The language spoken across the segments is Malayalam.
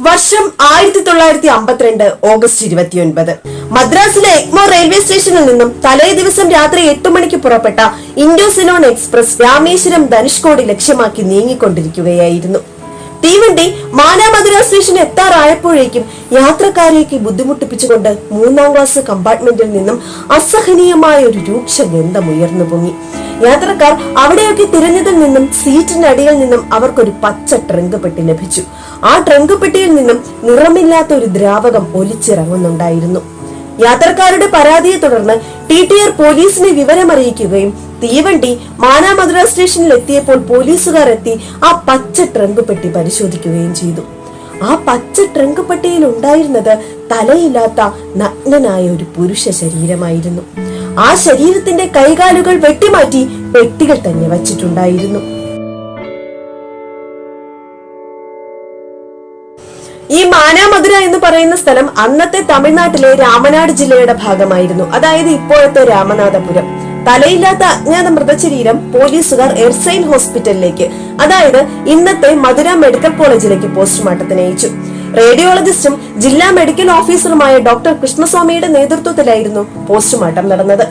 വർഷം ആയിരത്തി തൊള്ളായിരത്തി അമ്പത്തിരണ്ട് ഓഗസ്റ്റ് ഇരുപത്തിയൊൻപത്. മദ്രാസിലെ എഗ്മോർ റെയിൽവേ സ്റ്റേഷനിൽ നിന്നും തലേ ദിവസം രാത്രി എട്ട് മണിക്ക് പുറപ്പെട്ട ഇൻഡോസിനോൺ എക്സ്പ്രസ് രാമേശ്വരം ധനുഷ്കോടി ലക്ഷ്യമാക്കി നീങ്ങിക്കൊണ്ടിരിക്കുകയായിരുന്നു. തീവണ്ടി മാനാമധുര സ്റ്റേഷൻ എത്താറായപ്പോഴേക്കും യാത്രക്കാരെയൊക്കെ ബുദ്ധിമുട്ടിപ്പിച്ചുകൊണ്ട് മൂന്നാം ക്ലാസ് കമ്പാർട്ട്മെന്റിൽ നിന്നും അസഹനീയമായ ഒരു രൂക്ഷ ഗന്ധം ഉയർന്നു പൊങ്ങി. യാത്രക്കാർ അവിടെയൊക്കെ തിരഞ്ഞതിൽ നിന്നും സീറ്റിനടിയിൽ നിന്നും അവർക്കൊരു പച്ച ട്രങ്ക് പെട്ടി ലഭിച്ചു. ആ ട്രങ്ക് പെട്ടിയിൽ നിന്നും നിറമില്ലാത്ത ഒരു ദ്രാവകം ഒലിച്ചിറങ്ങുന്നുണ്ടായിരുന്നു. യാത്രക്കാരുടെ പരാതിയെ തുടർന്ന് ടി ടി ആർ പോലീസിനെ വിവരമറിയിക്കുകയും തീവണ്ടി മാനാമധുര സ്റ്റേഷനിൽ എത്തിയപ്പോൾ പോലീസുകാർ എത്തി ആ പച്ച ട്രങ്ക് പെട്ടി പരിശോധിക്കുകയും ചെയ്തു. ആ പച്ച ട്രങ്ക് പെട്ടിയിൽ ഉണ്ടായിരുന്നത് തലയില്ലാത്ത നഗ്നനായ ഒരു പുരുഷ ശരീരമായിരുന്നു. ആ ശരീരത്തിന്റെ കൈകാലുകൾ വെട്ടിമാറ്റി പെട്ടികൾ തന്നെ വച്ചിട്ടുണ്ടായിരുന്നു. ഈ എന്ന് പറയുന്ന സ്ഥലം അന്നത്തെ തമിഴ്നാട്ടിലെ രാമനാട് ജില്ലയുടെ ഭാഗമായിരുന്നു. അതായത് ഇപ്പോഴത്തെ രാമനാഥപുരം. തലയില്ലാത്ത അജ്ഞാത മൃതശരീരം പോലീസുകാർ എർസൈൻ ഹോസ്പിറ്റലിലേക്ക് അതായത് ഇന്നത്തെ മധുര മെഡിക്കൽ കോളേജിലേക്ക് പോസ്റ്റ്മോർട്ടത്തിന് അയച്ചു. റേഡിയോളജിസ്റ്റും ജില്ലാ മെഡിക്കൽ ഓഫീസറുമായ ഡോക്ടർ കൃഷ്ണസ്വാമിയുടെ നേതൃത്വത്തിലായിരുന്നു പോസ്റ്റ്മോർട്ടം നടന്നത്.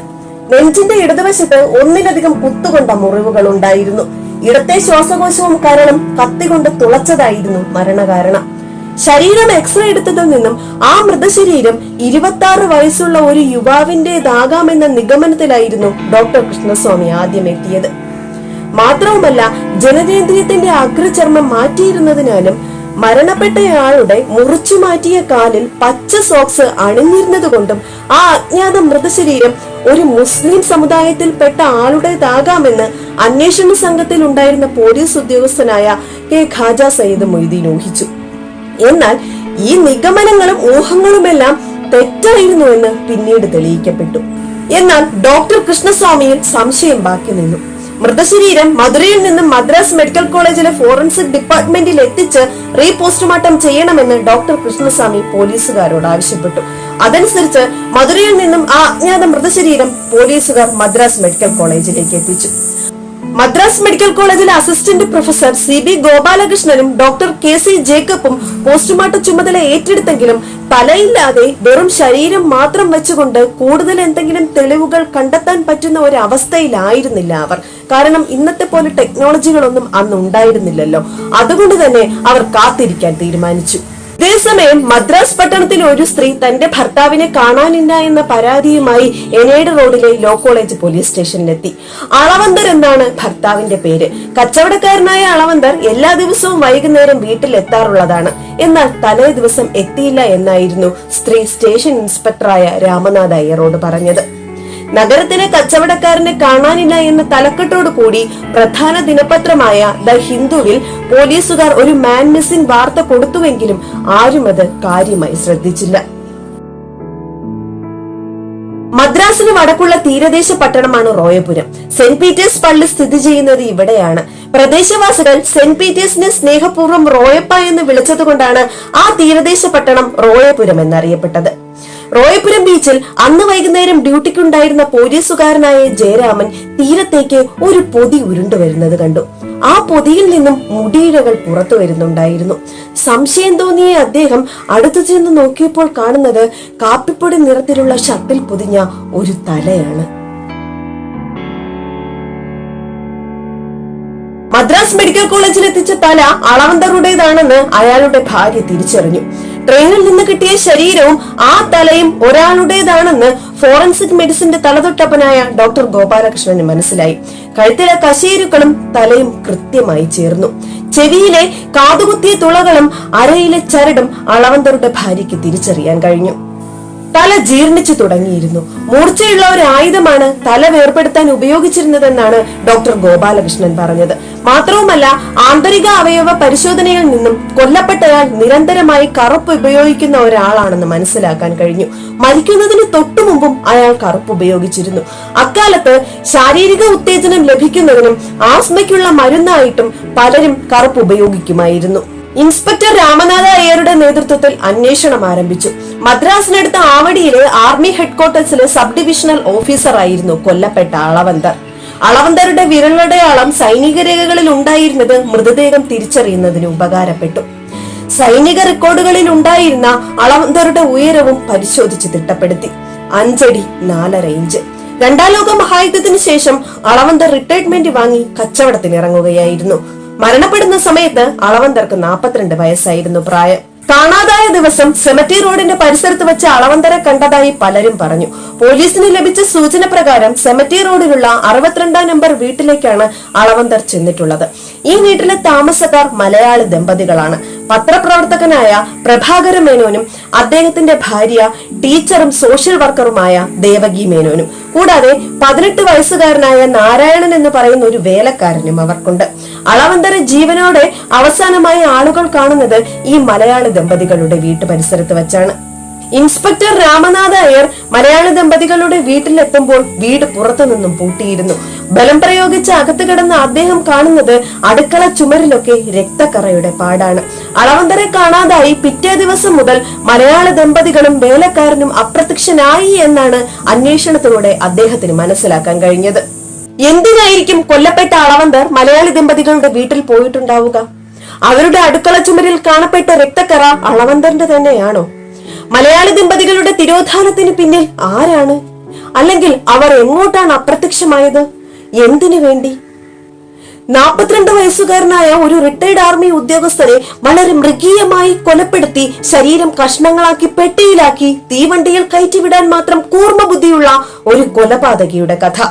നെഞ്ചിന്റെ ഇടതുവശത്ത് ഒന്നിലധികം കുത്തുകൊണ്ട മുറിവുകൾ ഉണ്ടായിരുന്നു. ഇടത്തെ ശ്വാസകോശവും കാരണം കത്തികൊണ്ട് തുളച്ചതായിരുന്നു മരണകാരണം. ശരീരം എക്സ്റേ എടുത്തതിൽ നിന്നും ആ മൃതശരീരം ഇരുപത്തി ആറ് വയസ്സുള്ള ഒരു യുവാവിന്റേതാകാമെന്ന നിഗമനത്തിലായിരുന്നു ഡോക്ടർ കൃഷ്ണസ്വാമി ആദ്യം എത്തിയത് മാത്രവുമല്ല ജനനേന്ദ്രിയത്തിന്റെ അഗ്രചർമ്മം മാറ്റിയിരുന്നതിനാലും മരണപ്പെട്ടയാളുടെ മുറിച്ചു മാറ്റിയ കാലിൽ പച്ച സോക്സ് അണിഞ്ഞിരുന്നത് കൊണ്ടും ആ അജ്ഞാത മൃതശരീരം ഒരു മുസ്ലിം സമുദായത്തിൽപ്പെട്ട ആളുടേതാകാമെന്ന് അന്വേഷണ സംഘത്തിൽ ഉണ്ടായിരുന്ന പോലീസ് ഉദ്യോഗസ്ഥനായ കെ ഖാജ സയ്യിദ് മൊയ്തീൻ ഊഹിച്ചു. എന്നാൽ ഈ നിഗമനങ്ങളും ഊഹങ്ങളുമെല്ലാം തെറ്റായിരുന്നുവെന്ന് പിന്നീട് തെളിയിക്കപ്പെട്ടു. എന്നാൽ ഡോക്ടർ കൃഷ്ണസ്വാമിയിൽ സംശയം ബാക്കി നിന്നു. മൃതശരീരം മധുരയിൽ നിന്നും മദ്രാസ് മെഡിക്കൽ കോളേജിലെ ഫോറൻസിക് ഡിപ്പാർട്ട്മെന്റിൽ എത്തിച്ച് റീപോസ്റ്റ്മോർട്ടം ചെയ്യണമെന്ന് ഡോക്ടർ കൃഷ്ണസ്വാമി പോലീസുകാരോട് ആവശ്യപ്പെട്ടു. അതനുസരിച്ച് മധുരയിൽ നിന്നും ആ അജ്ഞാത മൃതശരീരം പോലീസുകാർ മദ്രാസ് മെഡിക്കൽ കോളേജിലേക്ക് എത്തിച്ചു. മദ്രാസ് മെഡിക്കൽ കോളേജിലെ അസിസ്റ്റന്റ് പ്രൊഫസർ സി ബി ഗോപാലകൃഷ്ണനും ഡോക്ടർ കെ സി ജേക്കബും പോസ്റ്റ്മോർട്ടം ചുമതല ഏറ്റെടുത്തെങ്കിലും തലയില്ലാതെ വെറും ശരീരം മാത്രം വെച്ചുകൊണ്ട് കൂടുതൽ എന്തെങ്കിലും തെളിവുകൾ കണ്ടെത്താൻ പറ്റുന്ന ഒരു അവസ്ഥയിലായിരുന്നില്ല അവർ. കാരണം ഇന്നത്തെ പോലെ ടെക്നോളജികളൊന്നും അന്ന് ഉണ്ടായിരുന്നില്ലല്ലോ. അതുകൊണ്ട് തന്നെ അവർ കാത്തിരിക്കാൻ തീരുമാനിച്ചു. ഇതേസമയം മദ്രാസ് പട്ടണത്തിൽ ഒരു സ്ത്രീ തന്റെ ഭർത്താവിനെ കാണാനില്ല എന്ന പരാതിയുമായി എനേഡ് റോഡിലെ ലോ കോളേജ് പോലീസ് സ്റ്റേഷനിലെത്തി. അളവന്തർ എന്നാണ് ഭർത്താവിന്റെ പേര്. കച്ചവടക്കാരനായ അളവന്തർ എല്ലാ ദിവസവും വൈകുന്നേരം വീട്ടിൽ എത്താറുള്ളതാണ് എന്നാൽ തലേ ദിവസം എത്തിയില്ല എന്നായിരുന്നു സ്ത്രീ സ്റ്റേഷൻ ഇൻസ്പെക്ടറായ രാമനാഥ് അയ്യറോട് പറഞ്ഞത്. നഗരത്തിലെ കച്ചവടക്കാരനെ കാണാനില്ല എന്ന തലക്കെട്ടോടു കൂടി പ്രധാന ദിനപത്രമായ ദ ഹിന്ദുവിൽ പോലീസുകാർ ഒരു മാൻ മിസ്സിംഗ് വാർത്ത കൊടുത്തുവെങ്കിലും ആരും അത് കാര്യമായി ശ്രദ്ധിച്ചില്ല. മദ്രാസിന് വടക്കുള്ള തീരദേശ പട്ടണമാണ് റോയപുരം. സെന്റ് പീറ്റേഴ്സ് പള്ളി സ്ഥിതി ചെയ്യുന്നത് ഇവിടെയാണ്. പ്രദേശവാസികൾ സെന്റ് പീറ്റേഴ്സിനെ സ്നേഹപൂർവം റോയപ്പ എന്ന് വിളിച്ചതുകൊണ്ടാണ് ആ തീരദേശ പട്ടണം റോയപുരം എന്നറിയപ്പെട്ടത്. റോയപുരം ബീച്ചിൽ അന്ന് വൈകുന്നേരം ഡ്യൂട്ടിക്കുണ്ടായിരുന്ന പോലീസുകാരനായ ജയരാമൻ തീരത്തേക്ക് ഒരു പൊതി ഉരുണ്ടു വരുന്നത് കണ്ടു. ആ പൊതിയിൽ നിന്നും മുടിയിഴകൾ പുറത്തു വരുന്നുണ്ടായിരുന്നു. സംശയം തോന്നിയ അദ്ദേഹം അടുത്തു ചെന്ന് നോക്കിയപ്പോൾ കാണുന്നത് കാപ്പിപ്പൊടി നിറത്തിലുള്ള ഷർട്ടിൽ പൊതിഞ്ഞ ഒരു തലയാണ്. മദ്രാസ് മെഡിക്കൽ കോളേജിൽ എത്തിച്ച തല അളവന്തറുടേതാണെന്ന് അയാളുടെ ഭാര്യ തിരിച്ചറിഞ്ഞു. ട്രെയിനിൽ നിന്ന് കിട്ടിയ ശരീരവും ആ തലയും ഒരാളുടേതാണെന്ന് ഫോറൻസിക് മെഡിസിന്റെ തലതൊട്ടപ്പനായ ഡോക്ടർ ഗോപാലകൃഷ്ണന് മനസ്സിലായി. കഴുത്തിലെ കശേരുക്കളും തലയും കൃത്യമായി ചേർന്നു. ചെവിയിലെ കാതുകുത്തിയ തുളകളും അരയിലെ ചരടും അളവന്തറുടെ ഭാര്യയ്ക്ക് തിരിച്ചറിയാൻ കഴിഞ്ഞു. തല ജീർണിച്ചു തുടങ്ങിയിരുന്നു. മൂർച്ചയുള്ള ഒരു ആയുധമാണ് തല വേർപെടുത്താൻ ഉപയോഗിച്ചിരുന്നതെന്നാണ് ഡോക്ടർ ഗോപാലകൃഷ്ണൻ പറഞ്ഞത്. മാത്രവുമല്ല ആന്തരിക അവയവ പരിശോധനയിൽ നിന്നും കൊല്ലപ്പെട്ടയാൾ നിരന്തരമായി കറുപ്പ് ഉപയോഗിക്കുന്ന ഒരാളാണെന്ന് മനസ്സിലാക്കാൻ കഴിഞ്ഞു. മരിക്കുന്നതിന് തൊട്ടു മുമ്പും അയാൾ കറുപ്പ് ഉപയോഗിച്ചിരുന്നു. അക്കാലത്ത് ശാരീരിക ഉത്തേജനം ലഭിക്കുന്നതിനും ആസ്മയ്ക്കുള്ള മരുന്നായിട്ടും പലരും കറുപ്പ് ഉപയോഗിക്കുമായിരുന്നു. ഇൻസ്പെക്ടർ രാമനാഥ അയ്യരുടെ നേതൃത്വത്തിൽ അന്വേഷണം ആരംഭിച്ചു. മദ്രാസിനടുത്ത ആവടിയിലെ ആർമി ഹെഡ്ക്വാർട്ടേഴ്സിലെ സബ് ഡിവിഷണൽ ഓഫീസറായിരുന്നു കൊല്ലപ്പെട്ട അളവന്തർ. അളവന്തരുടെ വിരലടയാളം സൈനിക രേഖകളിൽ ഉണ്ടായിരുന്നത് മൃതദേഹം തിരിച്ചറിയുന്നതിന് ഉപകാരപ്പെട്ടു. സൈനിക റെക്കോർഡുകളിൽ ഉണ്ടായിരുന്ന അളവന്തരുടെ ഉയരവും പരിശോധിച്ച് തിട്ടപ്പെടുത്തി. അഞ്ചടി നാലര ഇഞ്ച്. രണ്ടാം ലോക മഹായുദ്ധത്തിന് ശേഷം അളവന്തർ റിട്ടയർമെന്റ് വാങ്ങി കച്ചവടത്തിന് ഇറങ്ങുകയായിരുന്നു മരണപ്പെടുന്ന സമയത്ത് അളവന്തർക്ക് നാൽപ്പത്തിരണ്ട് വയസ്സായിരുന്നു പ്രായം. കാണാതായ ദിവസം സെമറ്റി റോഡിന്റെ പരിസരത്ത് വെച്ച് അളവന്തര കണ്ടതായി പലരും പറഞ്ഞു. പോലീസിന് ലഭിച്ച സൂചന പ്രകാരം സെമറ്റി റോഡിലുള്ള അറുപത്തിരണ്ടാം നമ്പർ വീട്ടിലേക്കാണ് അളവന്തർ ചെന്നിട്ടുള്ളത്. ഈ വീട്ടിലെ താമസക്കാർ മലയാളി ദമ്പതികളാണ്. പത്രപ്രവർത്തകനായ പ്രഭാകര മേനോനും അദ്ദേഹത്തിന്റെ ഭാര്യ ടീച്ചറും സോഷ്യൽ വർക്കറുമായ ദേവകി മേനോനും. കൂടാതെ പതിനെട്ട് വയസ്സുകാരനായ നാരായണൻ എന്ന് പറയുന്ന ഒരു വേലക്കാരനും അവർക്കുണ്ട്. അളവന്തര ജീവനോടെ അവസാനമായി ആളുകൾ കാണുന്നത് ഈ മലയാളി ദമ്പതികളുടെ വീട്ടു പരിസരത്ത് വെച്ചാണ്. ഇൻസ്പെക്ടർ രാമനാഥ അയ്യർ മലയാള ദമ്പതികളുടെ വീട്ടിലെത്തുമ്പോൾ വീട് പുറത്തു നിന്നും പൂട്ടിയിരുന്നു. ബലം പ്രയോഗിച്ച് അകത്ത് കിടന്ന അദ്ദേഹം കാണുന്നത് അടുക്കള ചുമരിലൊക്കെ രക്തക്കറയുടെ പാടാണ്. അളവന്തരെ കാണാതായി പിറ്റേ ദിവസം മുതൽ മലയാള ദമ്പതികളും വേലക്കാരനും അപ്രത്യക്ഷനായി എന്നാണ് അന്വേഷണത്തിലൂടെ അദ്ദേഹത്തിന് മനസ്സിലാക്കാൻ കഴിഞ്ഞത്. എന്തിനായിരിക്കും കൊല്ലപ്പെട്ട അളവന്തർ മലയാളി ദമ്പതികളുടെ വീട്ടിൽ പോയിട്ടുണ്ടാവുക? അവരുടെ അടുക്കള ചുമരിൽ കാണപ്പെട്ട രക്തക്കറ അളവന്തറിന്റെ തന്നെയാണോ? മലയാളി ദമ്പതികളുടെ തിരോധാനത്തിന് പിന്നിൽ ആരാണ്? അല്ലെങ്കിൽ അവർ എങ്ങോട്ടാണ് അപ്രത്യക്ഷമായത്? എന്തിനു വേണ്ടി? നാൽപ്പത്തിരണ്ട് വയസ്സുകാരനായ ഒരു റിട്ടയർഡ് ആർമി ഉദ്യോഗസ്ഥരെ വളരെ മൃഗീയമായി കൊലപ്പെടുത്തി ശരീരം കഷ്ണങ്ങളാക്കി പെട്ടിയിലാക്കി തീവണ്ടിയിൽ കയറ്റിവിടാൻ മാത്രം കൂർമ്മ ബുദ്ധിയുള്ള ഒരു കൊലപാതകിയുടെ കഥ.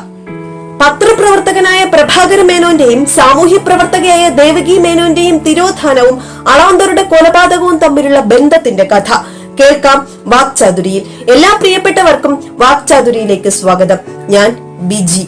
പത്രപ്രവർത്തകനായ പ്രഭാകര മേനോന്റെയും സാമൂഹ്യ പ്രവർത്തകയായ ദേവകി മേനോന്റെയും തിരോധാനവും അളാന്തരുടെ കൊലപാതകവും തമ്മിലുള്ള ബന്ധത്തിന്റെ കഥ. കേൾക്കാം വാക്ചാതുരിയിൽ. എല്ലാ പ്രിയപ്പെട്ടവർക്കും വാക്ചാതുരിയിലേക്ക് സ്വാഗതം. ഞാൻ ബിജി.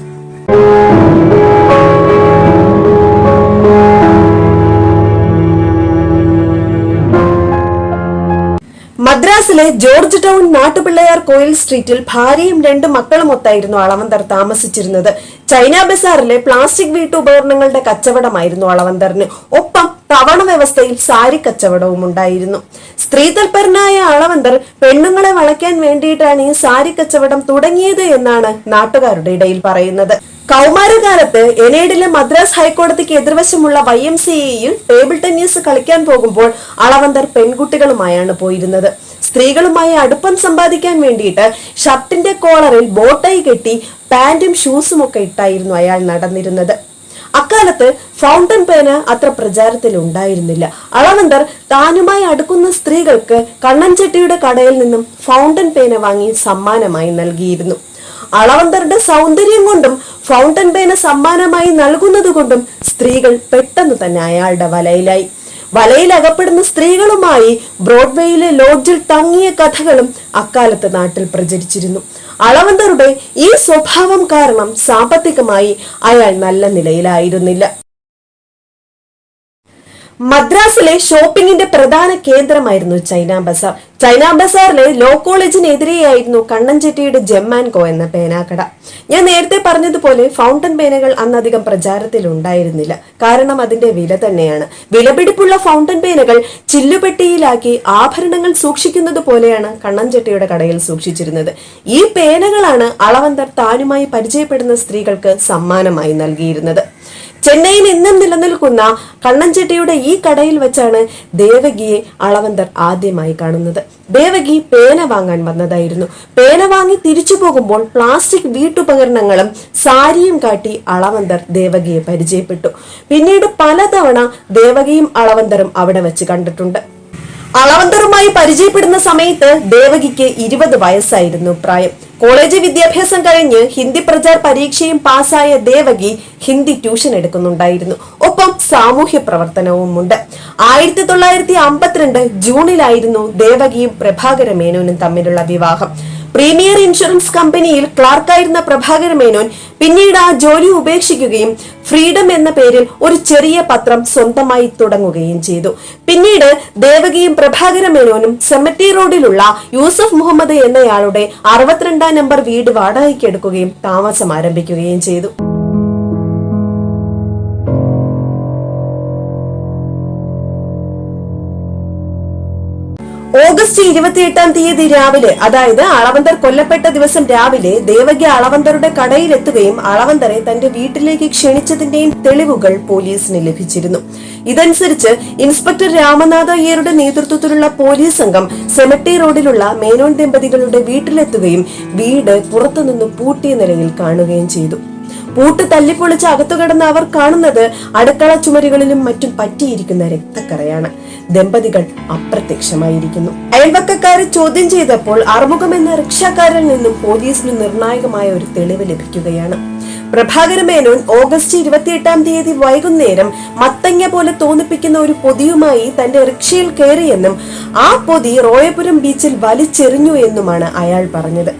മദ്രാസിലെ ജോർജ് ടൗൺ നാട്ടുപിള്ളയാർ കോയിൽ സ്ട്രീറ്റിൽ ഭാര്യയും രണ്ട് മക്കളുമൊത്തായിരുന്നു അളവന്തർ താമസിച്ചിരുന്നത്. ചൈന ബസാറിലെ പ്ലാസ്റ്റിക് വീട്ടുപകരണങ്ങളുടെ കച്ചവടമായിരുന്നു അളവന്തറിന്. ഒപ്പം തവണ വ്യവസ്ഥയിൽ സാരി കച്ചവടവും ഉണ്ടായിരുന്നു. സ്ത്രീ തൽപരനായ അളവന്തർ പെണ്ണുങ്ങളെ വളയ്ക്കാൻ വേണ്ടിയിട്ടാണ് ഈ സാരി കച്ചവടം തുടങ്ങിയത് എന്നാണ് നാട്ടുകാരുടെ ഇടയിൽ പറയുന്നത്. കൗമാരകാലത്ത് എനേഡിലെ മദ്രാസ് ഹൈക്കോടതിക്ക് എതിർവശമുള്ള വൈ എം സി എയിൽ ടേബിൾ ടെന്നീസ് കളിക്കാൻ പോകുമ്പോൾ അളവന്തർ പെൺകുട്ടികളുമായാണ് പോയിരുന്നത്. സ്ത്രീകളുമായി അടുപ്പം സമ്പാദിക്കാൻ വേണ്ടിയിട്ട് ഷർട്ടിന്റെ കോളറിൽ ബോട്ടായി കെട്ടി പാന്റും ഷൂസും ഒക്കെ ഇട്ടായിരുന്നു അയാൾ നടന്നിരുന്നത്. അക്കാലത്ത് ഫൗണ്ടൻ പേന അത്ര പ്രചാരത്തിൽ ഉണ്ടായിരുന്നില്ല. അളവന്തർ താനുമായി അടുക്കുന്ന സ്ത്രീകൾക്ക് കണ്ണൻചട്ടിയുടെ കടയിൽ നിന്നും ഫൗണ്ടൻ പേന വാങ്ങി സമ്മാനമായി നൽകിയിരുന്നു. അളവന്തരുടെ സൗന്ദര്യം കൊണ്ടും ഫൗണ്ടൻ പേന സമ്മാനമായി നൽകുന്നത് കൊണ്ടും സ്ത്രീകൾ പെട്ടെന്ന് തന്നെ അയാളുടെ വലയിലായി. വലയിൽ അകപ്പെടുന്ന സ്ത്രീകളുമായി ബ്രോഡ്വേയിലെ ലോഡ്ജിൽ തങ്ങിയ കഥകളും അക്കാലത്ത് നാട്ടിൽ പ്രചരിച്ചിരുന്നു. അളവന്തറുടെ ഈ സ്വഭാവം കാരണം സാമ്പത്തികമായി അയാൾ നല്ല നിലയിലായിരുന്നില്ല. മദ്രാസിലെ ഷോപ്പിംഗിന്റെ പ്രധാന കേന്ദ്രമായിരുന്നു ചൈന ബസാർ. ചൈന ബസാറിലെ ലോ കോളേജിനെതിരെയായിരുന്നു കണ്ണൻചെട്ടിയുടെ ജെമ്മാൻകോ എന്ന പേനാക്കട. ഞാൻ നേരത്തെ പറഞ്ഞതുപോലെ ഫൗണ്ടൻ പേനകൾ അന്നധികം പ്രചാരത്തിൽ ഉണ്ടായിരുന്നില്ല. കാരണം അതിന്റെ വില തന്നെയാണ്. വിലപിടിപ്പുള്ള ഫൗണ്ടൻ പേനകൾ ചില്ലുപെട്ടിയിലാക്കി ആഭരണങ്ങൾ സൂക്ഷിക്കുന്നത് പോലെയാണ് കണ്ണൻചെട്ടിയുടെ കടയിൽ സൂക്ഷിച്ചിരുന്നത്. ഈ പേനകളാണ് അളവന്തർ താനുമായി പരിചയപ്പെടുന്ന സ്ത്രീകൾക്ക് സമ്മാനമായി നൽകിയിരുന്നത്. ചെന്നൈയിൽ ഇന്നും നിലനിൽക്കുന്ന കണ്ണൻചെട്ടിയുടെ ഈ കടയിൽ വെച്ചാണ് ദേവകിയെ അളവന്തർ ആദ്യമായി കാണുന്നത്. ദേവകി പേന വാങ്ങാൻ വന്നതായിരുന്നു. പേന വാങ്ങി തിരിച്ചു പോകുമ്പോൾ പ്ലാസ്റ്റിക് വീട്ടുപകരണങ്ങളും സാരിയും കാട്ടി അളവന്തർ ദേവകിയെ പരിചയപ്പെട്ടു. പിന്നീട് പലതവണ ദേവകിയും അളവന്തറും അവിടെ വെച്ച് കണ്ടിട്ടുണ്ട്. അളവന്തറുമായി പരിചയപ്പെടുന്ന സമയത്ത് ദേവകിക്ക് ഇരുപത് വയസ്സായിരുന്നു പ്രായം. കോളേജ് വിദ്യാഭ്യാസം കഴിഞ്ഞ് ഹിന്ദി പ്രചാർ പരീക്ഷയും പാസ്സായ ദേവകി ഹിന്ദി ട്യൂഷൻ എടുക്കുന്നുണ്ടായിരുന്നു. ഒപ്പം സാമൂഹ്യ പ്രവർത്തനവുമുണ്ട്. ആയിരത്തി തൊള്ളായിരത്തി അമ്പത്തിരണ്ട് ജൂണിലായിരുന്നു ദേവകിയും പ്രഭാകര മേനോനും തമ്മിലുള്ള വിവാഹം. പ്രീമിയർ ഇൻഷുറൻസ് കമ്പനിയിൽ ക്ലാർക്കായിരുന്ന പ്രഭാകര മേനോൻ പിന്നീട് ആ ജോലി ഉപേക്ഷിക്കുകയും ഫ്രീഡം എന്ന പേരിൽ ഒരു ചെറിയ പത്രം സ്വന്തമായി തുടങ്ങുകയും ചെയ്തു. പിന്നീട് ദേവകിയും പ്രഭാകര മേനോനും സെമറ്റി റോഡിലുള്ള യൂസഫ് മുഹമ്മദ് എന്നയാളുടെ അറുപത്തിരണ്ടാം നമ്പർ വീട് വാടകയ്ക്കെടുക്കുകയും താമസം ആരംഭിക്കുകയും ചെയ്തു. ഓഗസ്റ്റ് ഇരുപത്തിയെട്ടാം തീയതി രാവിലെ അതായത് അളവന്തർ കൊല്ലപ്പെട്ട ദിവസം രാവിലെ ദേവകി അളവന്തറുടെ കടയിലെത്തുകയും അളവന്തരെ തന്റെ വീട്ടിലേക്ക് ക്ഷണിച്ചതിന്റെയും തെളിവുകൾ പോലീസിന് ലഭിച്ചിരുന്നു. ഇതനുസരിച്ച് ഇൻസ്പെക്ടർ രാമനാഥ അയ്യരുടെ നേതൃത്വത്തിലുള്ള പോലീസ് സംഘം സെമട്ടി റോഡിലുള്ള മേനോൻ ദമ്പതികളുടെ വീട്ടിലെത്തുകയും വീട് പുറത്തുനിന്ന് പൂട്ടിയ നിലയിൽ കാണുകയും ചെയ്തു. പൂട്ട് തല്ലിപ്പൊളിച്ച് അകത്തു കിടന്ന അവർ കാണുന്നത് അടുക്കള ചുമരുകളിലും മറ്റും പറ്റിയിരിക്കുന്ന രക്തക്കറയാണ്. ദമ്പതികൾ അപ്രത്യക്ഷമായിരിക്കുന്നു. അയൽവക്കക്കാരെ ചോദ്യം ചെയ്തപ്പോൾ അറുമുഖം എന്ന റിക്ഷാക്കാരിൽ നിന്നും പോലീസിന് നിർണായകമായ ഒരു തെളിവ് ലഭിക്കുകയാണ്. പ്രഭാകര മേനോൻ ഓഗസ്റ്റ് ഇരുപത്തിയെട്ടാം തീയതി വൈകുന്നേരം മത്തങ്ങ പോലെ തോന്നിപ്പിക്കുന്ന ഒരു പൊതിയുമായി തന്റെ റിക്ഷയിൽ കയറിയെന്നും ആ പൊതി റോയപുരം ബീച്ചിൽ വലിച്ചെറിഞ്ഞു എന്നുമാണ് അയാൾ പറഞ്ഞത്.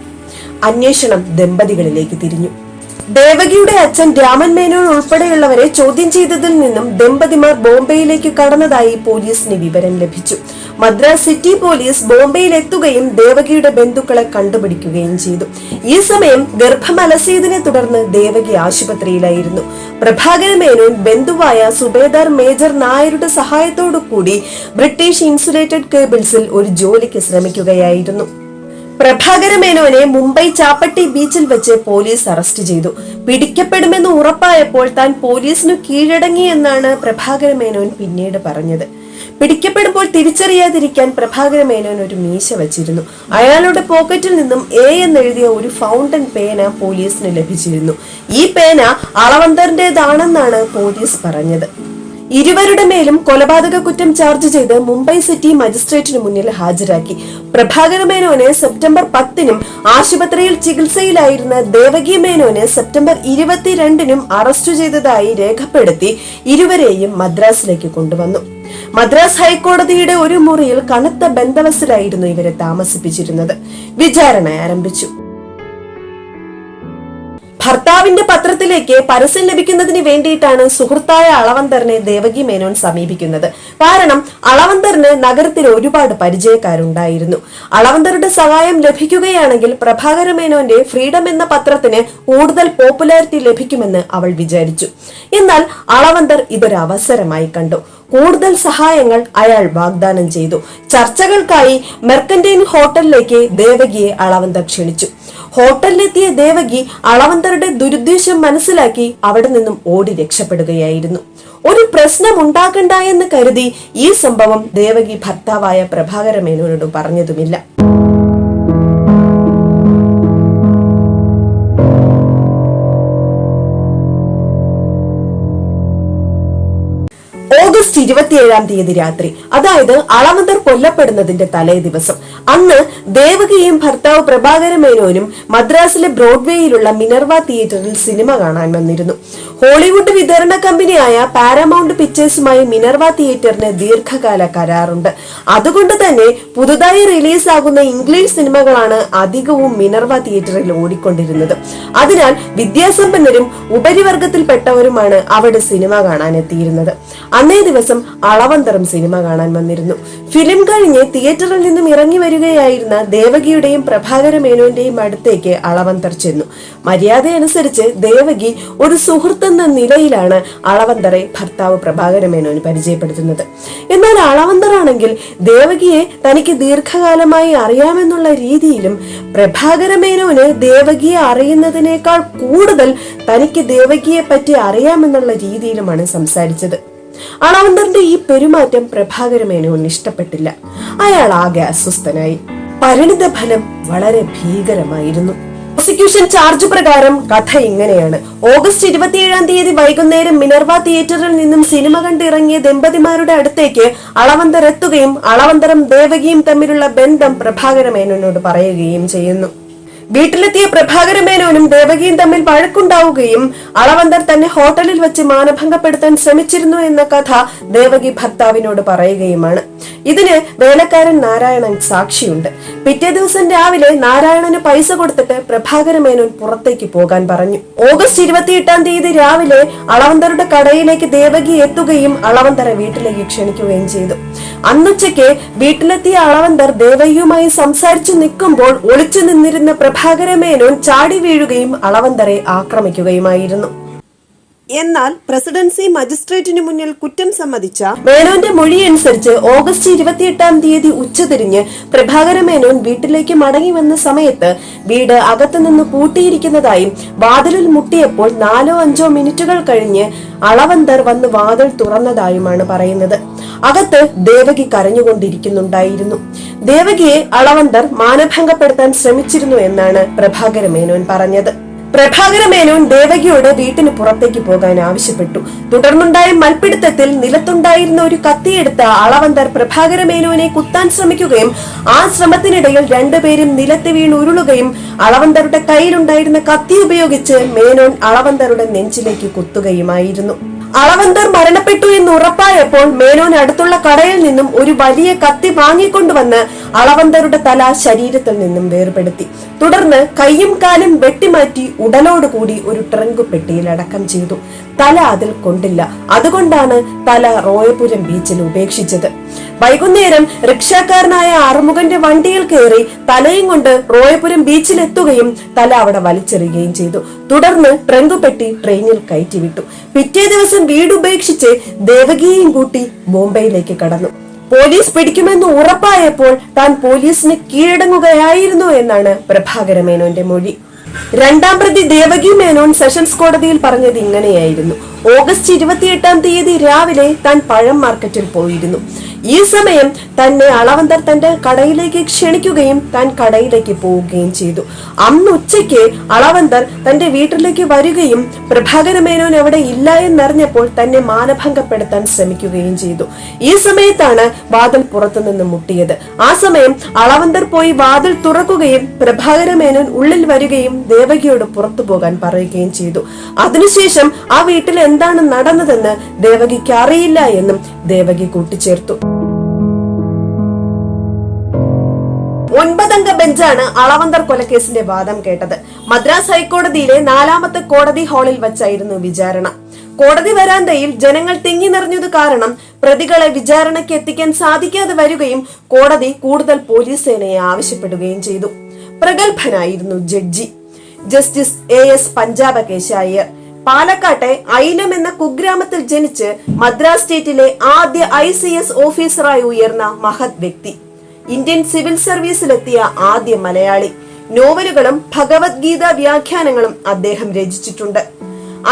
അന്വേഷണം ദമ്പതികളിലേക്ക് തിരിഞ്ഞു. ദേവകിയുടെ അച്ഛൻ രാമൻ മേനോൻ ഉൾപ്പെടെയുള്ളവരെ ചോദ്യം ചെയ്തതിൽ നിന്നും ദമ്പതിമാർ ബോംബെയിലേക്ക് കടന്നതായി പോലീസിന് വിവരം ലഭിച്ചു. മദ്രാസ് സിറ്റി പോലീസ് ബോംബെയിൽ എത്തുകയും ദേവകിയുടെ ബന്ധുക്കളെ കണ്ടുപിടിക്കുകയും ചെയ്തു. ഈ സമയം ഗർഭം തുടർന്ന് ദേവകി ആശുപത്രിയിലായിരുന്നു. പ്രഭാകര മേനോൻ ബന്ധുവായ സുബേദാർ മേജർ നായരുടെ സഹായത്തോടു കൂടി ബ്രിട്ടീഷ് ഇൻസുലേറ്റഡ് കേബിൾസിൽ ഒരു ജോലിക്ക് ശ്രമിക്കുകയായിരുന്നു. പ്രഭാകര മേനോനെ മുംബൈ ചാപ്പട്ടി ബീച്ചിൽ വെച്ച് പോലീസ് അറസ്റ്റ് ചെയ്തു. പിടിക്കപ്പെടുമെന്ന് ഉറപ്പായപ്പോൾ താൻ പോലീസിനു കീഴടങ്ങി എന്നാണ് പ്രഭാകര മേനോൻ പിന്നീട് പറഞ്ഞത്. പിടിക്കപ്പെടുമ്പോൾ തിരിച്ചറിയാതിരിക്കാൻ പ്രഭാകര മേനോൻ ഒരു മീശ വച്ചിരുന്നു. അയാളുടെ പോക്കറ്റിൽ നിന്നും എ എന്നെഴുതിയ ഒരു ഫൗണ്ടൻ പേന പോലീസിന് ലഭിച്ചിരുന്നു. ഈ പേന അളവന്തറിന്റേതാണെന്നാണ് പോലീസ് പറഞ്ഞത്. ഇരുവരുടെ മേലും കൊലപാതക കുറ്റം ചാർജ് ചെയ്ത് മുംബൈ സിറ്റി മജിസ്ട്രേറ്റിന് മുന്നിൽ ഹാജരാക്കി. പ്രഭാകര മേനോനെ സെപ്റ്റംബർ പത്തിനും ആശുപത്രിയിൽ ചികിത്സയിലായിരുന്ന ദേവകി മേനോനെ സെപ്റ്റംബർ ഇരുപത്തിരണ്ടിനും അറസ്റ്റ് ചെയ്തതായി രേഖപ്പെടുത്തി ഇരുവരെയും മദ്രാസിലേക്ക് കൊണ്ടുവന്നു. മദ്രാസ് ഹൈക്കോടതിയുടെ ഒരു മുറിയിൽ കനത്ത ബന്ധവസ്ഥരായിരുന്നു ഇവരെ താമസിപ്പിച്ചിരുന്നത്. വിചാരണ ആരംഭിച്ചു. ഭർത്താവിന്റെ പത്രത്തിലേക്ക് പരസ്യം ലഭിക്കുന്നതിന് വേണ്ടിയിട്ടാണ് സുഹൃത്തായ അളവന്തറിനെ ദേവകി മേനോൻ സമീപിക്കുന്നത്. കാരണം അളവന്തറിന് നഗരത്തിൽ ഒരുപാട് പരിചയക്കാരുണ്ടായിരുന്നു. അളവന്തറുടെ സഹായം ലഭിക്കുകയാണെങ്കിൽ പ്രഭാകര മേനോന്റെ ഫ്രീഡം എന്ന പത്രത്തിന് കൂടുതൽ പോപ്പുലാരിറ്റി ലഭിക്കുമെന്ന് അവൾ വിചാരിച്ചു. എന്നാൽ അളവന്തർ ഇതൊരു അവസരമായി കണ്ടു. കൂടുതൽ സഹായങ്ങൾ അയാൾ വാഗ്ദാനം ചെയ്തു. ചർച്ചകൾക്കായി മെർക്കന്റൈൻ ഹോട്ടലിലേക്ക് ദേവകിയെ അളവന്തർ ക്ഷണിച്ചു. ഹോട്ടലിലെത്തിയ ദേവകി അളവന്തറുടെ ദുരുദ്ദേശം മനസ്സിലാക്കി അവിടെ നിന്നും ഓടി രക്ഷപ്പെടുകയായിരുന്നു. ഒരു പ്രശ്നം ഉണ്ടാകണ്ട എന്ന് കരുതി ഈ സംഭവം ദേവകി ഭർത്താവായ പ്രഭാകര മേനോനോട് പറഞ്ഞതുമില്ല. ഇരുപത്തിയേഴാം തീയതി രാത്രി. അതായത് അളവന്തർ കൊല്ലപ്പെടുന്നതിന്റെ തലേ ദിവസം. അന്ന് ദേവകിയും ഭർത്താവ് പ്രഭാകര മേനോനും മദ്രാസിലെ ബ്രോഡ്വേയിലുള്ള മിനർവ തിയേറ്ററിൽ സിനിമ കാണാൻ വന്നിരുന്നു. ഹോളിവുഡ് വിതരണ കമ്പനിയായ പാരമൗണ്ട് പിക്ചേഴ്സുമായി മിനർവ തിയേറ്ററിന് ദീർഘകാല കരാറുണ്ട്. അതുകൊണ്ട് തന്നെ പുതുതായി റിലീസാകുന്ന ഇംഗ്ലീഷ് സിനിമകളാണ് അധികവും മിനർവ തിയേറ്ററിൽ ഓടിക്കൊണ്ടിരുന്നത്. അതിനാൽ വിദ്യാസമ്പന്നരും ഉപരിവർഗത്തിൽപ്പെട്ടവരുമാണ് അവിടെ സിനിമ കാണാൻ എത്തിയിരുന്നത് അന്നേ ദിവസം അളവന്തരം സിനിമ കാണാൻ വന്നിരുന്നു. ഫിലിം കഴിഞ്ഞ് തിയേറ്ററിൽ നിന്നും ഇറങ്ങി വരികയായിരുന്ന ദേവകിയുടെയും പ്രഭാകര മേനോന്റെയും അടുത്തേക്ക് അളവന്തർ ചെന്നു. മര്യാദ അനുസരിച്ച് ദേവകി ഒരു സുഹൃത്തെന്ന നിലയിലാണ് അളവന്തറെ ഭർത്താവ് പ്രഭാകര മേനോന് പരിചയപ്പെടുത്തുന്നത്. എന്നാൽ അളവന്തറാണെങ്കിൽ ദേവകിയെ തനിക്ക് ദീർഘകാലമായി അറിയാമെന്നുള്ള രീതിയിലും പ്രഭാകര മേനോന് ദേവകിയെ അറിയുന്നതിനേക്കാൾ കൂടുതൽ തനിക്ക് ദേവകിയെ പറ്റി അറിയാമെന്നുള്ള രീതിയിലുമാണ് സംസാരിച്ചത്. അളവന്തറിന്റെ ഈ പെരുമാറ്റം പ്രഭാകരമേനോ ഇഷ്ടപ്പെട്ടില്ല. അയാൾ ആകെ അസ്വസ്ഥനായി. പരിണിത ഫലം വളരെ ഭീകരമായിരുന്നു. പ്രോസിക്യൂഷൻ ചാർജ് പ്രകാരം കഥ ഇങ്ങനെയാണ്. ഓഗസ്റ്റ് ഇരുപത്തിയേഴാം തീയതി വൈകുന്നേരം മിനർവ തിയേറ്ററിൽ നിന്നും സിനിമ കണ്ടിറങ്ങിയ ദമ്പതിമാരുടെ അടുത്തേക്ക് അളവന്തർ എത്തുകയും അളവന്തരം ദേവകിയും തമ്മിലുള്ള ബന്ധം പ്രഭാകരമേനോട് പറയുകയും ചെയ്യുന്നു. വീട്ടിലെത്തിയ പ്രഭാകര മേനോനും ദേവകിയും തമ്മിൽ വഴക്കുണ്ടാവുകയും അളവന്തർ തന്നെ ഹോട്ടലിൽ വെച്ച് മാനഭംഗപ്പെടുത്താൻ ശ്രമിച്ചിരുന്നു എന്ന കഥ ദേവകി ഭർത്താവിനോട് പറയുകയുമാണ്. ഇതിന് വേലക്കാരൻ നാരായണൻ സാക്ഷിയുണ്ട്. പിറ്റേ ദിവസം രാവിലെ നാരായണന് പൈസ കൊടുത്തിട്ട് പ്രഭാകര മേനോൻ പുറത്തേക്ക് പോകാൻ പറഞ്ഞു. ഓഗസ്റ്റ് ഇരുപത്തിയെട്ടാം തീയതി രാവിലെ അളവന്തരുടെ കടയിലേക്ക് ദേവകി എത്തുകയും അളവന്തര വീട്ടിലേക്ക് ക്ഷണിക്കുകയും ചെയ്തു. അന്നുച്ചയ്ക്ക് വീട്ടിലെത്തിയ അളവന്തർ ദേവയ്യുമായി സംസാരിച്ചു നിൽക്കുമ്പോൾ ഒളിച്ചു നിന്നിരുന്ന പ്രഭാകര മേനോൻ ചാടി വീഴുകയും അളവന്തറെ ആക്രമിക്കുകയുമായിരുന്നു. എന്നാൽ പ്രസിഡൻസി മജിസ്ട്രേറ്റിന് മുന്നിൽ കുറ്റം സമ്മതിച്ച മേനോന്റെ മൊഴിയനുസരിച്ച് ഓഗസ്റ്റ് ഇരുപത്തിയെട്ടാം തീയതി ഉച്ചതിരിഞ്ഞ് പ്രഭാകര മേനോൻ വീട്ടിലേക്ക് മടങ്ങി വന്ന സമയത്ത് വീട് അകത്തുനിന്ന് പൂട്ടിയിരിക്കുന്നതായും വാതിലിൽ മുട്ടിയപ്പോൾ നാലോ അഞ്ചോ മിനിറ്റുകൾ കഴിഞ്ഞ് അളവന്തർ വന്ന് വാതിൽ തുറന്നതായുമാണ് പറയുന്നത്. അകത്ത് ദേവകി കരഞ്ഞുകൊണ്ടിരിക്കുന്നുണ്ടായിരുന്നു. ദേവകിയെ അളവന്തർ മാനഭംഗപ്പെടുത്താൻ ശ്രമിച്ചിരുന്നു എന്നാണ് പ്രഭാകര മേനോൻ പറഞ്ഞത്. പ്രഭാകര മേനോൻ ദേവകിയോട് വീട്ടിന് പുറത്തേക്ക് പോകാൻ ആവശ്യപ്പെട്ടു. തുടർന്നുണ്ടായ മൽപ്പിടുത്തത്തിൽ നിലത്തുണ്ടായിരുന്ന ഒരു കത്തിയെടുത്ത് അളവന്തർ പ്രഭാകര മേനോനെ കുത്താൻ ശ്രമിക്കുകയും ആ ശ്രമത്തിനിടയിൽ രണ്ടുപേരും നിലത്ത് വീണ് ഉരുളുകയും അളവന്തരുടെ കയ്യിലുണ്ടായിരുന്ന കത്തി ഉപയോഗിച്ച് മേനോൻ അളവന്തരുടെ നെഞ്ചിലേക്ക് കുത്തുകയുമായിരുന്നു. അളവന്തർ മരണപ്പെട്ടു എന്ന് ഉറപ്പായപ്പോൾ മേനോൻ അടുത്തുള്ള കടയിൽ നിന്നും ഒരു വലിയ കത്തി വാങ്ങിക്കൊണ്ടുവന്ന് അളവന്തരുടെ തല ശരീരത്തിൽ നിന്നും വേർപെടുത്തി. തുടർന്ന് കൈയും കാലും വെട്ടിമാറ്റി ഉടലോടുകൂടി ഒരു ട്രങ്ക് പെട്ടിയിൽ അടക്കം ചെയ്തു. തല അതിൽ കൊണ്ടില്ല. അതുകൊണ്ടാണ് തല റോയപുരം ബീച്ചിൽ ഉപേക്ഷിച്ചത്. വൈകുന്നേരം റിക്ഷാക്കാരനായ ആറുമുഖന്റെ വണ്ടിയിൽ കയറി തലയും കൊണ്ട് റോയപുരം ബീച്ചിലെത്തുകയും തല അവിടെ വലിച്ചെറിയുകയും ചെയ്തു. തുടർന്ന് ട്രങ്കുപെട്ടി ട്രെയിനിൽ കയറ്റിവിട്ടു. പിറ്റേ ദിവസം വീട് ഉപേക്ഷിച്ച് ദേവകിയെയും കൂട്ടി ബോംബെയിലേക്ക് കടന്നു. പോലീസ് പിടിക്കുമെന്ന് ഉറപ്പായപ്പോൾ താൻ പോലീസിന് കീഴടങ്ങുകയായിരുന്നു എന്നാണ് പ്രഭാകര മേനോന്റെ മൊഴി. രണ്ടാം പ്രതി ദേവകി മേനോൻ സെഷൻസ് കോടതിയിൽ പറഞ്ഞത് ഇങ്ങനെയായിരുന്നു. ഓഗസ്റ്റ് ഇരുപത്തിയെട്ടാം തീയതി രാവിലെ താൻ പഴം മാർക്കറ്റിൽ പോയിരുന്നു. ഈ സമയം തന്നെ അളവന്തർ തന്റെ കടയിലേക്ക് ക്ഷണിക്കുകയും താൻ കടയിലേക്ക് പോവുകയും ചെയ്തു. അന്ന് ഉച്ചയ്ക്ക് അളവന്തർ തന്റെ വീട്ടിലേക്ക് വരികയും പ്രഭാകര മേനോൻ അവിടെ ഇല്ല എന്നറിഞ്ഞപ്പോൾ തന്നെ മാനഭംഗപ്പെടുത്താൻ ശ്രമിക്കുകയും ചെയ്തു. ഈ സമയത്താണ് വാതിൽ പുറത്തുനിന്ന് മുട്ടിയത്. ആ സമയം അളവന്തർ പോയി വാതിൽ തുറക്കുകയും പ്രഭാകര മേനോൻ ഉള്ളിൽ വരികയും ദേവകിയോട് പുറത്തു പോകാൻ പറയുകയും ചെയ്തു. അതിനുശേഷം ആ വീട്ടിൽ എന്താണ് നടന്നതെന്ന് ദേവകിക്ക് അറിയില്ല എന്നും ദേവകി കൂട്ടിച്ചേർത്തു. ഒൻപതംഗ ബെഞ്ചാണ് അളവന്തർ കൊലക്കേസിന്റെ വാദം കേട്ടത്. മദ്രാസ് ഹൈക്കോടതിയിലെ നാലാമത്തെ കോടതി ഹാളിൽ വച്ചായിരുന്നു വിചാരണ. കോടതി വരാന്തയിൽ ജനങ്ങൾ തിങ്ങി നിറഞ്ഞത് കാരണം പ്രതികളെ വിചാരണയ്ക്ക് എത്തിക്കാൻ സാധിക്കാതെ വരികയും കോടതി കൂടുതൽ പോലീസ് സേനയെ ആവശ്യപ്പെടുകയും ചെയ്തു. പ്രഗത്ഭനായിരുന്നു judge. Justice A S Panchapakesa Iyer പാലക്കാട്ടെ ഐലം എന്ന കുഗ്രാമത്തിൽ ജനിച്ച് മദ്രാസ് സ്റ്റേറ്റിലെ ആദ്യ ഐ സി എസ് ഓഫീസറായി ഉയർന്ന മഹത് വ്യക്തി. ഇന്ത്യൻ സിവിൽ സർവീസിലെത്തിയ ആദ്യ മലയാളി. നോവലുകളും ഭഗവത്ഗീത വ്യാഖ്യാനങ്ങളും അദ്ദേഹം രചിച്ചിട്ടുണ്ട്.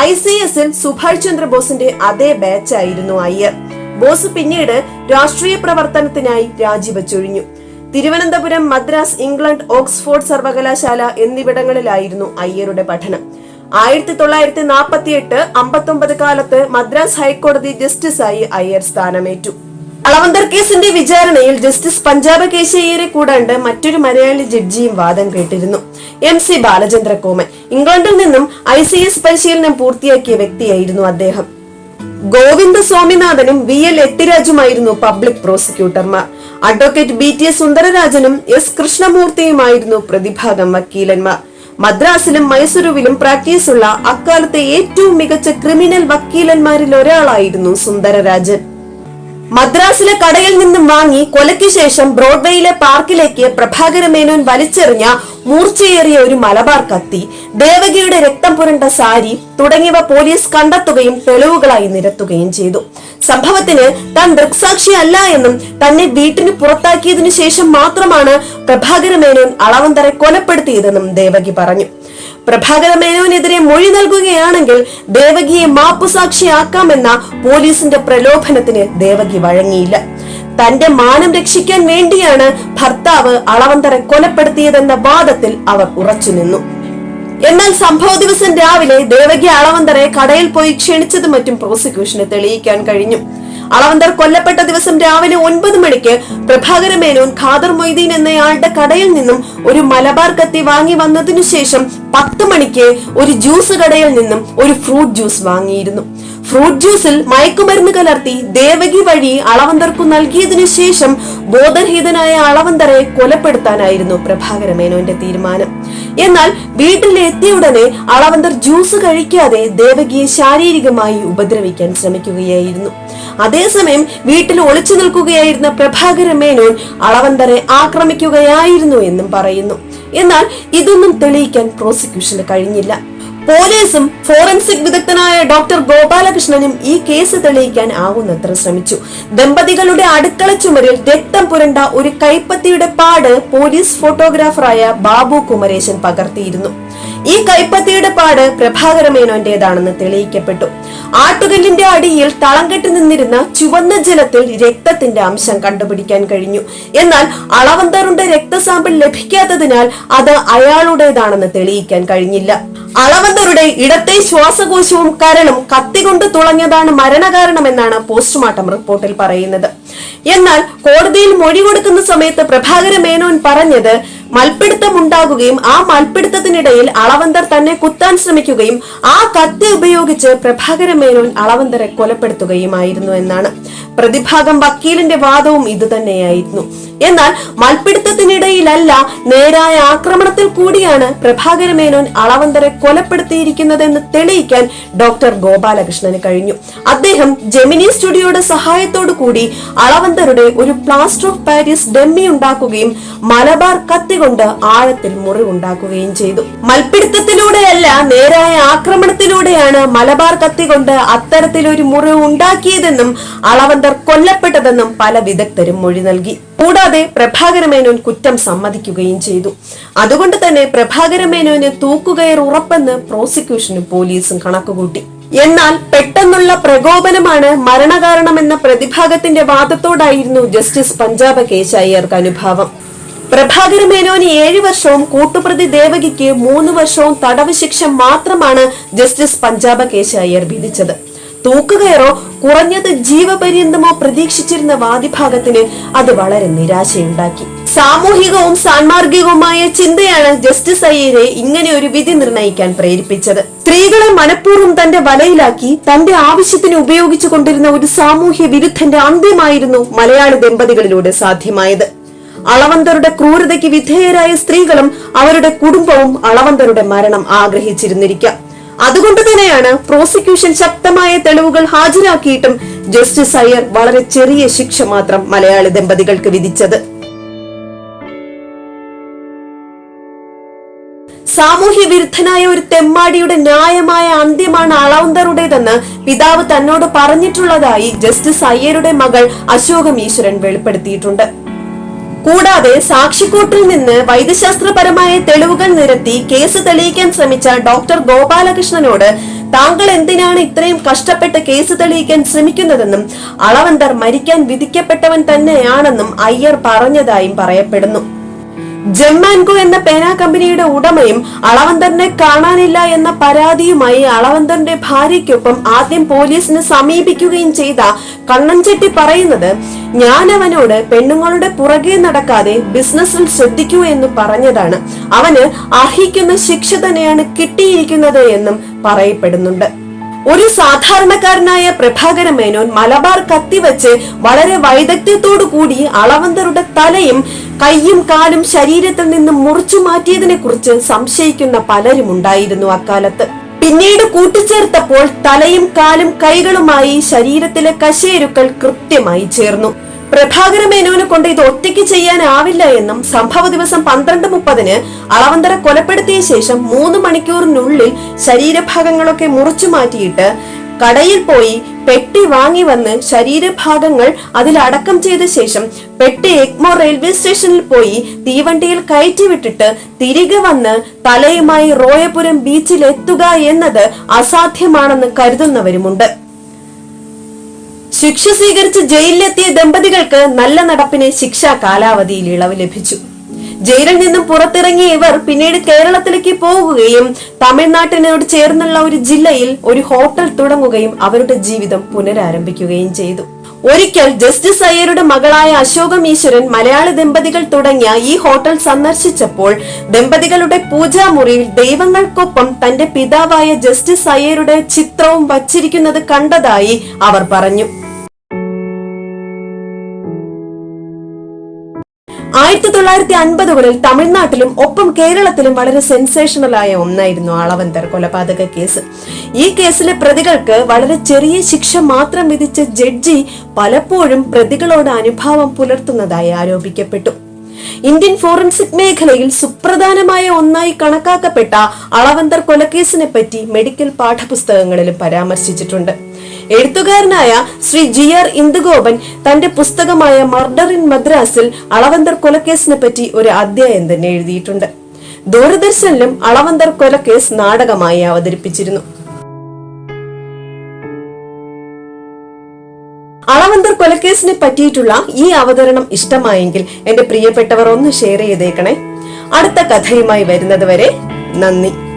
ഐ സി എസിൽ സുഭാഷ് ചന്ദ്രബോസിന്റെ അതേ ബാച്ചായിരുന്നു അയ്യർ. ബോസ് പിന്നീട് രാഷ്ട്രീയ പ്രവർത്തനത്തിനായി രാജിവെച്ചൊഴിഞ്ഞു. തിരുവനന്തപുരം മദ്രാസ് ഇംഗ്ലണ്ട് ഓക്സ്ഫോർഡ് സർവകലാശാല എന്നിവിടങ്ങളിലായിരുന്നു അയ്യരുടെ പഠനം. ആയിരത്തി തൊള്ളായിരത്തി നാൽപ്പത്തി എട്ട് അമ്പത്തി ഒമ്പത് കാലത്ത് മദ്രാസ് ഹൈക്കോടതി ജസ്റ്റിസായി അയ്യർ സ്ഥാനമേറ്റു. അളവന്തർ കേസിന്റെ വിചാരണയിൽ ജസ്റ്റിസ് പഞ്ചാബ് കേശയ്യരെ കൂടാണ്ട് മറ്റൊരു മലയാളി ജഡ്ജിയും വാദം കേട്ടിരുന്നു. എം സി ബാലചന്ദ്ര കോമൻ ഇംഗ്ലണ്ടിൽ നിന്നും ഐ സി എസ് പരിശീലനം പൂർത്തിയാക്കിയ വ്യക്തിയായിരുന്നു അദ്ദേഹം. ഗോവിന്ദ സ്വാമിനാഥനും വി എൽ എത്തിരാജുമായിരുന്നു പബ്ലിക് പ്രോസിക്യൂട്ടർമാർ. അഡ്വക്കേറ്റ് ബി ടി എസ് സുന്ദരരാജനും എസ് കൃഷ്ണമൂർത്തിയുമായിരുന്നു പ്രതിഭാഗം വക്കീലന്മാർ. മദ്രാസിലും മൈസൂരുവിലും പ്രാക്ടീസുള്ള അക്കാലത്തെ ഏറ്റവും മികച്ച ക്രിമിനൽ വക്കീലന്മാരിൽ ഒരാളായിരുന്നു സുന്ദരരാജൻ. മദ്രാസിലെ കടയിൽ നിന്നും വാങ്ങി കൊലയ്ക്ക് ശേഷം ബ്രോഡ്വേയിലെ പാർക്കിലേക്ക് പ്രഭാകര മേനോൻ വലിച്ചെറിഞ്ഞ മൂർച്ചയേറിയ ഒരു മലബാർ കത്തി ദേവകിയുടെ രക്തം പുരണ്ട സാരി തുടങ്ങിയവ പോലീസ് കണ്ടെത്തുകയും തെളിവുകളായി നിരത്തുകയും ചെയ്തു. സംഭവത്തിന് താൻ ദൃക്സാക്ഷിയല്ല എന്നും തന്നെ വീട്ടിന് പുറത്താക്കിയതിനു ശേഷം മാത്രമാണ് പ്രഭാകര മേനോൻ അളവന്തരെ കൊലപ്പെടുത്തിയതെന്നും ദേവകി പറഞ്ഞു. പ്രഭാകര മേനോനെതിരെ മൊഴി നൽകുകയാണെങ്കിൽ ദേവകിയെ മാപ്പുസാക്ഷിയാക്കാമെന്ന പോലീസിന്റെ പ്രലോഭനത്തിന് ദേവകി വഴങ്ങിയില്ല. തന്റെ മാനം രക്ഷിക്കാൻ വേണ്ടിയാണ് ഭർത്താവ് അളവന്തരെ കൊലപ്പെടുത്തിയതെന്ന വാദത്തിൽ അവർ ഉറച്ചുനിന്നു. എന്നാൽ സംഭവ ദിവസം രാവിലെ ദേവകി അളവന്തറെ കടയിൽ പോയി ക്ഷണിച്ചതും മറ്റും പ്രോസിക്യൂഷന് തെളിയിക്കാൻ കഴിഞ്ഞു. അളവന്തർ കൊല്ലപ്പെട്ട ദിവസം രാവിലെ ഒൻപത് മണിക്ക് പ്രഭാകര മേനോൻ ഖാദർ മൊയ്തീൻ എന്നയാളുടെ കടയിൽ നിന്നും ഒരു മലബാർ കത്തി വാങ്ങി വന്നതിനു ശേഷം പത്ത് മണിക്ക് ഒരു ജ്യൂസ് കടയിൽ നിന്നും ഒരു ഫ്രൂട്ട് ജ്യൂസ് വാങ്ങിയിരുന്നു. ഫ്രൂട്ട് ജ്യൂസിൽ മയക്കുമരുന്ന് കലർത്തി ദേവകി വഴി അളവന്തർക്കു നൽകിയതിനു ശേഷം ബോധരഹിതനായ അളവന്തരെ കൊലപ്പെടുത്താനായിരുന്നു പ്രഭാകര മേനോന്റെ തീരുമാനം. എന്നാൽ വീട്ടിലെത്തിയ ഉടനെ അളവന്തർ ജ്യൂസ് കഴിക്കാതെ ദേവകിയെ ശാരീരികമായി ഉപദ്രവിക്കാൻ ശ്രമിക്കുകയായിരുന്നു. അതേസമയം വീട്ടിൽ ഒളിച്ചു നിൽക്കുകയായിരുന്ന പ്രഭാകര മേനോൻ അളവന്തരെ ആക്രമിക്കുകയായിരുന്നു എന്നും പറയുന്നു. എന്നാൽ ഇതൊന്നും തെളിയിക്കാൻ പ്രോസിക്യൂഷന് കഴിഞ്ഞില്ല. പോലീസും ഫോറൻസിക് വിദഗ്ധനായ ഡോക്ടർ ഗോപാലകൃഷ്ണനും ഈ കേസ് തെളിയിക്കാൻ ആവുന്നത്ര ശ്രമിച്ചു. ദമ്പതികളുടെ അടുക്കള ചുമരിൽ രക്തം പുരണ്ട ഒരു കൈപ്പത്തിയുടെ പാട് പോലീസ് ഫോട്ടോഗ്രാഫറായ ബാബു കുമരേശൻ പകർത്തിയിരുന്നു. ഈ കൈപ്പത്തിയുടെ പാട് പ്രഭാകര മേനോന്റേതാണെന്ന് തെളിയിക്കപ്പെട്ടു. ആട്ടുകല്ലിന്റെ അടിയിൽ തളം കെട്ടി നിന്നിരുന്ന ചുവന്ന ജലത്തിൽ രക്തത്തിന്റെ അംശം കണ്ടുപിടിക്കാൻ കഴിഞ്ഞു. എന്നാൽ അളവന്തറുടെ രക്തസാമ്പിൾ ലഭിക്കാത്തതിനാൽ അത് അയാളുടേതാണെന്ന് തെളിയിക്കാൻ കഴിഞ്ഞില്ല. അളവന്തറുടെ ഇടത്തെ ശ്വാസകോശവും കരളും കത്തികൊണ്ട് തുളഞ്ഞതാണ് മരണകാരണമെന്നാണ് പോസ്റ്റ്മോർട്ടം റിപ്പോർട്ടിൽ പറയുന്നത്. എന്നാൽ കോടതിയിൽ മൊഴി കൊടുക്കുന്ന സമയത്ത് പ്രഭാകര മേനോൻ പറഞ്ഞത് മൽപ്പിടുത്തം ഉണ്ടാകുകയും ആ മൽപ്പിടുത്തത്തിനിടയിൽ അളവന്തർ തന്നെ കുത്താൻ ശ്രമിക്കുകയും ആ കത്തി ഉപയോഗിച്ച് പ്രഭാകര മേനോൻ അളവന്തരെ കൊലപ്പെടുത്തുകയുമായിരുന്നു എന്നാണ്. പ്രതിഭാഗം വക്കീലിന്റെ വാദവും ഇതുതന്നെയായിരുന്നു. എന്നാൽ മൽപിടുത്തത്തിനിടയിലല്ല നേരായ ആക്രമണത്തിൽ കൂടിയാണ് പ്രഭാകര മേനോൻ അളവന്തരെ കൊലപ്പെടുത്തിയിരിക്കുന്നതെന്ന് തെളിയിക്കാൻ ഡോക്ടർ ഗോപാലകൃഷ്ണന് കഴിഞ്ഞു. അദ്ദേഹം ജെമിനി സ്റ്റുഡിയോയുടെ സഹായത്തോടു കൂടി അളവന്തരുടെ ഒരു പ്ലാസ്റ്റർ ഓഫ് പാരീസ് ഡമ്മി ഉണ്ടാക്കുകയും മലബാർ കത്തി കൊണ്ട് ആഴത്തിൽ മുറിവുണ്ടാക്കുകയും ചെയ്തു. മൽപിടുത്തത്തിലൂടെയല്ല നേരായ ആക്രമണത്തിലൂടെയാണ് മലബാർ കത്തി കൊണ്ട് അത്തരത്തിലൊരു മുറിവ് ഉണ്ടാക്കിയതെന്നും അളവന്തർ കൊല്ലപ്പെട്ടതെന്നും പല വിദഗ്ധരും മൊഴി നൽകി. കൂടാതെ പ്രഭാകര മേനോൻ കുറ്റം സമ്മതിക്കുകയും ചെയ്തു. അതുകൊണ്ട് തന്നെ പ്രഭാകര മേനോന് തൂക്കുകയർ ഉറപ്പെന്ന് പ്രോസിക്യൂഷനും പോലീസും കണക്കുകൂട്ടി. എന്നാൽ പെട്ടെന്നുള്ള പ്രകോപനമാണ് മരണകാരണമെന്ന പ്രതിഭാഗത്തിന്റെ വാദത്തോടായിരുന്നു ജസ്റ്റിസ് പഞ്ചാബ അയ്യർക്ക് അനുഭാവം. പ്രഭാകര മേനോന് ഏഴ് വർഷവും കൂട്ടുപ്രതി ദേവകിക്ക് മൂന്ന് വർഷവും തടവ് ശിക്ഷ മാത്രമാണ് ജസ്റ്റിസ് പഞ്ചാബ കേശ അയ്യർ വിധിച്ചത്. തൂക്കുകയറോ കുറഞ്ഞത് ജീവപര്യന്തമോ പ്രതീക്ഷിച്ചിരുന്ന വാദിഭാഗത്തിന് അത് വളരെ നിരാശയുണ്ടാക്കി. സാമൂഹികവും സാൻമാർഗികവുമായ ചിന്തയാണ് ജസ്റ്റിസ് അയ്യരെ ഇങ്ങനെ ഒരു വിധി നിർണയിക്കാൻ പ്രേരിപ്പിച്ചത്. സ്ത്രീകളെ മനഃപൂർവം തന്റെ വലയിലാക്കി തന്റെ ആവശ്യത്തിന് ഉപയോഗിച്ചു കൊണ്ടിരുന്ന ഒരു സാമൂഹ്യ വിരുദ്ധന്റെ അന്ത്യമായിരുന്നു മലയാളി ദമ്പതികളിലൂടെ സാധ്യമായത്. അളവന്തരുടെ ക്രൂരതയ്ക്ക് വിധേയരായ സ്ത്രീകളും അവരുടെ കുടുംബവും അളവന്തരുടെ മരണം ആഗ്രഹിച്ചിരുന്നിരിക്കാം. അതുകൊണ്ട് തന്നെയാണ് പ്രോസിക്യൂഷൻ ശക്തമായ തെളിവുകൾ ഹാജരാക്കിയിട്ടും ജസ്റ്റിസ് അയ്യർ വളരെ ചെറിയ ശിക്ഷ മാത്രം മലയാളി ദമ്പതികൾക്ക് വിധിച്ചത്. സാമൂഹ്യ വിരുദ്ധനായ ഒരു തെമ്മാടിയുടെ ന്യായമായ അന്ത്യമാണ് അളവന്തറുടേതെന്ന് പിതാവ് തന്നോട് പറഞ്ഞിട്ടുള്ളതായി ജസ്റ്റിസ് അയ്യരുടെ മകൾ അശോകം ഈശ്വരൻ വെളിപ്പെടുത്തിയിട്ടുണ്ട്. കൂടാതെ സാക്ഷിക്കൂട്ടിൽ നിന്ന് വൈദ്യശാസ്ത്രപരമായ തെളിവുകൾ നിരത്തി കേസ് തെളിയിക്കാൻ ശ്രമിച്ച ഡോക്ടർ ഗോപാലകൃഷ്ണനോട് താങ്കൾ എന്തിനാണ് ഇത്രയും കഷ്ടപ്പെട്ട് കേസ് തെളിയിക്കാൻ ശ്രമിക്കുന്നതെന്നും അളവന്തർ മരിക്കാൻ വിധിക്കപ്പെട്ടവൻ തന്നെയാണെന്നും അയ്യർ പറഞ്ഞതായും പറയപ്പെടുന്നു. ജെമ്മാൻകോ എന്ന പേന കമ്പനിയുടെ ഉടമയും അളവന്തറിനെ കാണാനില്ല എന്ന പരാതിയുമായി അളവന്തറിന്റെ ഭാര്യയ്ക്കൊപ്പം ആദ്യം പോലീസിനെ സമീപിക്കുകയും ചെയ്ത കണ്ണൻചെട്ടി പറയുന്നത് ഞാൻ അവനോട് പെണ്ണുങ്ങളുടെ പുറകെ നടക്കാതെ ബിസിനസ്സിൽ ശ്രദ്ധിക്കൂ എന്ന് പറഞ്ഞതാണ്. അവന് അർഹിക്കുന്ന ശിക്ഷ തന്നെയാണ് കിട്ടിയിരിക്കുന്നത് എന്നും പറയപ്പെടുന്നുണ്ട്. ഒരു സാധാരണക്കാരനായ പ്രഭാകര മേനോൻ മലബാർ കത്തിവെച്ച് വളരെ വൈദഗ്ധ്യത്തോടു കൂടി അളവന്തരുടെ തലയും കയ്യും കാലും ശരീരത്തിൽ നിന്നും മുറിച്ചു മാറ്റിയതിനെ കുറിച്ച് സംശയിക്കുന്ന പലരും ഉണ്ടായിരുന്നു അക്കാലത്ത്. പിന്നീട് കൂട്ടിച്ചേർത്തപ്പോൾ തലയും കാലും കൈകളുമായി ശരീരത്തിലെ കശേരുക്കൾ കൃത്യമായി ചേർന്നു. പ്രഭാകര മേനോനെ കൊണ്ട് ഇത് ഒറ്റയ്ക്ക് ചെയ്യാനാവില്ല എന്നും സംഭവ ദിവസം പന്ത്രണ്ട് മുപ്പതിന് അളവന്തര കൊലപ്പെടുത്തിയ ശേഷം മൂന്ന് മണിക്കൂറിനുള്ളിൽ ശരീരഭാഗങ്ങളൊക്കെ മുറിച്ചു മാറ്റിയിട്ട് കടയിൽ പോയി പെട്ടി വാങ്ങി വന്ന് ശരീരഭാഗങ്ങൾ അതിൽ അടക്കം ചെയ്ത ശേഷം പെട്ടി എഗ്മോർ റെയിൽവേ സ്റ്റേഷനിൽ പോയി തീവണ്ടിയിൽ കയറ്റി വിട്ടിട്ട് തിരികെ വന്ന് തലയുമായി റോയപുരം ബീച്ചിൽ എത്തുക എന്നത് അസാധ്യമാണെന്ന് കരുതുന്നവരുമുണ്ട്. ശിക്ഷ സ്വീകരിച്ച് ജയിലിലെത്തിയ ദമ്പതികൾക്ക് നല്ല നടപ്പിന് ശിക്ഷാ കാലാവധിയിൽ ഇളവ് ലഭിച്ചു. ജയിലിൽ നിന്നും പുറത്തിറങ്ങിയ ഇവർ പിന്നീട് കേരളത്തിലേക്ക് പോകുകയും തമിഴ്നാട്ടിനോട് ചേർന്നുള്ള ഒരു ജില്ലയിൽ ഒരു ഹോട്ടൽ തുടങ്ങുകയും അവരുടെ ജീവിതം പുനരാരംഭിക്കുകയും ചെയ്തു. ഒരിക്കൽ ജസ്റ്റിസ് അയ്യരുടെ മകളായ അശോകം ഈശ്വരൻ മലയാളി ദമ്പതികൾ തുടങ്ങിയ ഈ ഹോട്ടൽ സന്ദർശിച്ചപ്പോൾ ദമ്പതികളുടെ പൂജാമുറിയിൽ ദൈവങ്ങൾക്കൊപ്പം തന്റെ പിതാവായ ജസ്റ്റിസ് അയ്യരുടെ ചിത്രവും വച്ചിരിക്കുന്നത് കണ്ടതായി അവർ പറഞ്ഞു. ആയിരത്തി തൊള്ളായിരത്തി അൻപതുകളിൽ തമിഴ്നാട്ടിലും ഒപ്പം കേരളത്തിലും വളരെ സെൻസേഷണൽ ആയ ഒന്നായിരുന്നു അളവന്തർ കൊലപാതക കേസ്. ഈ കേസിലെ പ്രതികൾക്ക് വളരെ ചെറിയ ശിക്ഷ മാത്രം വിധിച്ച ജഡ്ജി പലപ്പോഴും പ്രതികളോട് അനുഭാവം പുലർത്തുന്നതായി ആരോപിക്കപ്പെട്ടു. ഇന്ത്യൻ ഫോറൻസിക് മേഖലയിൽ സുപ്രധാനമായ ഒന്നായി കണക്കാക്കപ്പെട്ട അളവന്തർ കൊലക്കേസിനെ പറ്റി മെഡിക്കൽ പാഠപുസ്തകങ്ങളിലും പരാമർശിച്ചിട്ടുണ്ട്. എഴുത്തുകാരനായ ശ്രീ ജി ആർ ഇന്ദുഗോപൻ തന്റെ പുസ്തകമായ മർഡർ ഇൻ മദ്രാസിൽ അളവന്തർ കൊലക്കേസിനെ പറ്റി ഒരു അധ്യായം തന്നെ എഴുതിയിട്ടുണ്ട്. ദൂരദർശനിലും അളവന്തർ കൊലക്കേസ് നാടകമായി അവതരിപ്പിച്ചിരുന്നു. അളവന്തർ കൊലക്കേസിനെ പറ്റിയിട്ടുള്ള ഈ അവതരണം ഇഷ്ടമായെങ്കിൽ എന്റെ പ്രിയപ്പെട്ടവർ ഒന്ന് ഷെയർ ചെയ്തേക്കണേ. അടുത്ത കഥയുമായി വരുന്നത് വരെ നന്ദി.